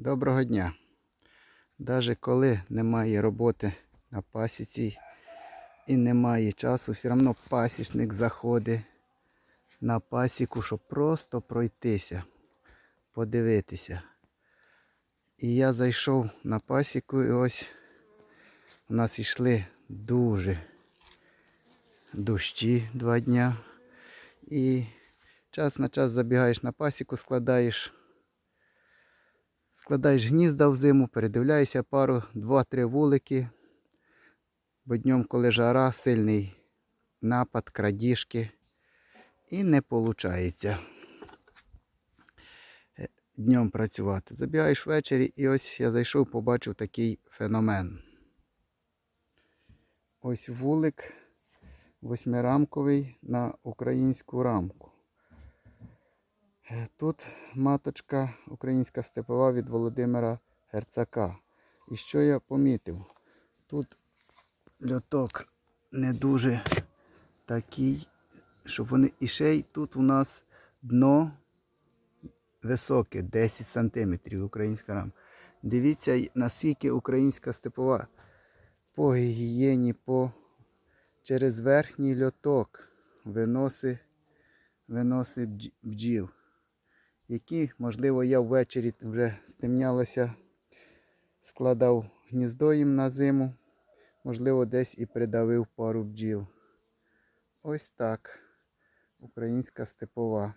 Доброго дня. Навіть коли немає роботи на пасіці і немає часу, все одно пасічник заходить на пасіку, щоб просто пройтися, подивитися. І я зайшов на пасіку і ось у нас йшли дуже дощі два дня. І час на час забігаєш на пасіку, складаєш Складаєш гнізда в зиму, передивляєшся пару, два-три вулики. Бо днем, коли жара, сильний напад, крадіжки. І не виходить днем працювати. Забігаєш ввечері і ось я зайшов, побачив такий феномен. Ось вулик восьмирамковий на українську рамку. Е, Тут маточка українська степова від Володимира Герцака. І що я помітив? Тут льоток не дуже такий, щоб вони і ще й тут у нас дно високе, 10 см українська рама. Дивіться, наскільки українська степова по гігієні, по через верхній льоток виносить виноси бджіл які, можливо, я ввечері вже стемнялося, складав гніздо їм на зиму, можливо, десь і придавив пару бджіл. Ось так. Українська степова.